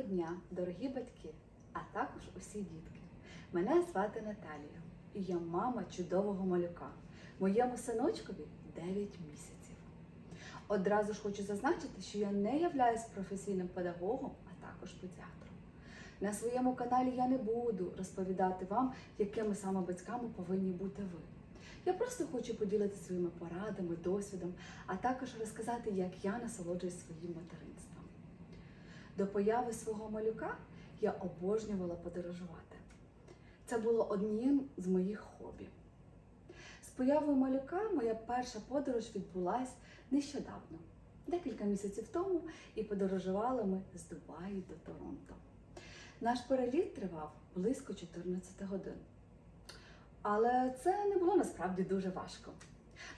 Доброго дня, дорогі батьки, а також усі дітки. Мене звати Наталія, і я мама чудового малюка. Моєму синочкові 9 місяців. Одразу ж хочу зазначити, що я не являюсь професійним педагогом, а також педіатром. На своєму каналі я не буду розповідати вам, якими саме батьками повинні бути ви. Я просто хочу поділитися своїми порадами, досвідом, а також розказати, як я насолоджуюсь своїм материнством. До появи свого малюка я обожнювала подорожувати. Це було одним з моїх хобі. З появою малюка моя перша подорож відбулась нещодавно, декілька місяців тому, і подорожували ми з Дубаї до Торонто. Наш переліт тривав близько 14 годин. Але це не було насправді дуже важко.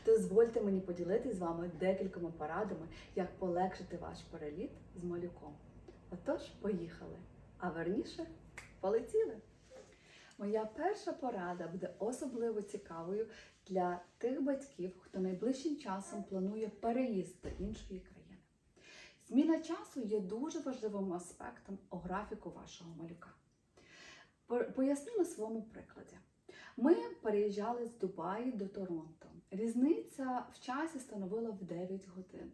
Дозвольте мені поділитися з вами декількома порадами, як полегшити ваш переліт з малюком. Отож, поїхали, а верніше полетіли. Моя перша порада буде особливо цікавою для тих батьків, хто найближчим часом планує переїзд до іншої країни. Зміна часу є дуже важливим аспектом у графіку вашого малюка. По- Поясню на своєму прикладі. Ми переїжджали з Дубаї до Торонто. Різниця в часі становила в 9 годин.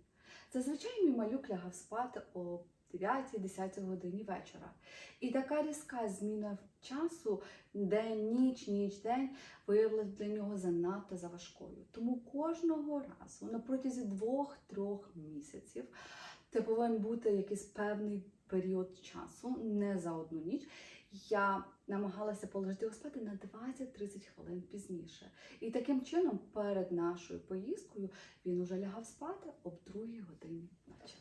Зазвичай мій малюк лягав спати о 9-10 годині вечора. І така різка зміна часу день, ніч, ніч, день виявилася для нього занадто заважкою. Тому кожного разу на протязі двох-трьох місяців це повинен бути якийсь певний період часу, не за одну ніч. Я намагалася положити його спати на 20-30 хвилин пізніше. І таким чином, перед нашою поїздкою, він уже лягав спати об 2 годині ночі.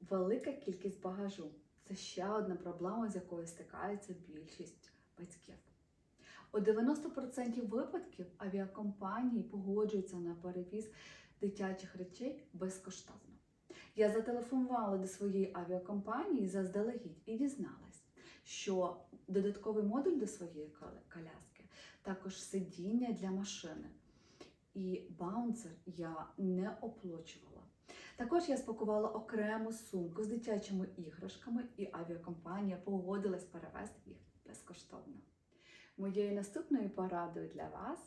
Велика кількість багажу це ще одна проблема, з якою стикається більшість батьків. У 90% випадків авіакомпанії погоджуються на перевіз дитячих речей безкоштовно. Я зателефонувала до своєї авіакомпанії заздалегідь і дізналась, що додатковий модуль до своєї коляски, також сидіння для машини і баунсер я не оплачувала. Також я спакувала окрему сумку з дитячими іграшками, і авіакомпанія погодилась перевезти їх безкоштовно. Моєю наступною порадою для вас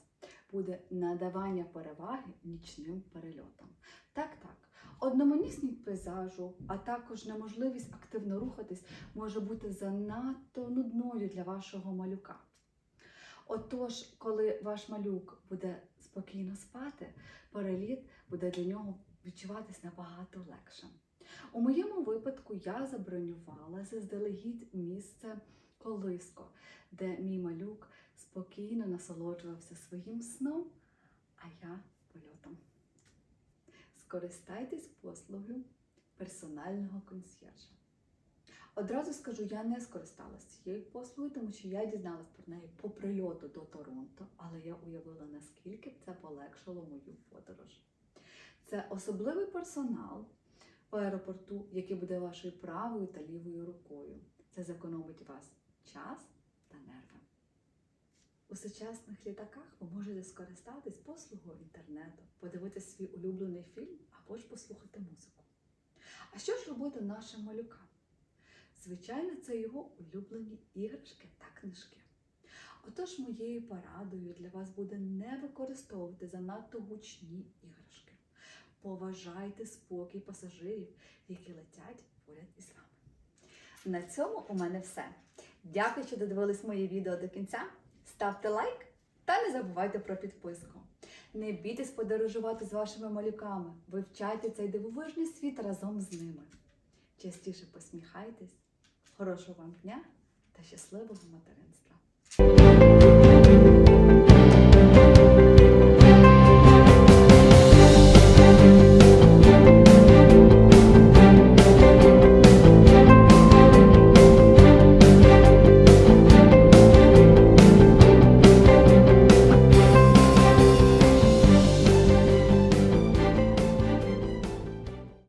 буде надавання переваги нічним перельотам. Так, так, одноманісність пейзажу, а також неможливість активно рухатись може бути занадто нудною для вашого малюка. Отож, коли ваш малюк буде спокійно спати, переліт буде для нього відчуватись набагато легше. У моєму випадку я забронювала заздалегідь місце колиско, де мій малюк спокійно насолоджувався своїм сном, а я польотом. Скористайтесь послугою персонального консьєржа. Одразу скажу, я не скористалася цією послугою, тому що я дізналась про неї по прильоту до Торонто, але я уявила, наскільки це полегшило мою подорож. Це особливий персонал в аеропорту, який буде вашою правою та лівою рукою. Це зекономить вас час та нерви. У сучасних літаках ви можете скористатись послугою інтернету, подивитися свій улюблений фільм або ж послухати музику. А що ж робити нашим малюкам? Звичайно, це його улюблені іграшки та книжки. Отож, моєю порадою для вас буде не використовувати занадто гучні іграшки. Поважайте спокій пасажирів, які летять поряд із вами. На цьому у мене все. Дякую, що додивились моє відео до кінця. Ставте лайк та не забувайте про підписку. Не бійтесь подорожувати з вашими малюками, вивчайте цей дивовижний світ разом з ними. Частіше посміхайтесь, хорошого вам дня та щасливого материнства!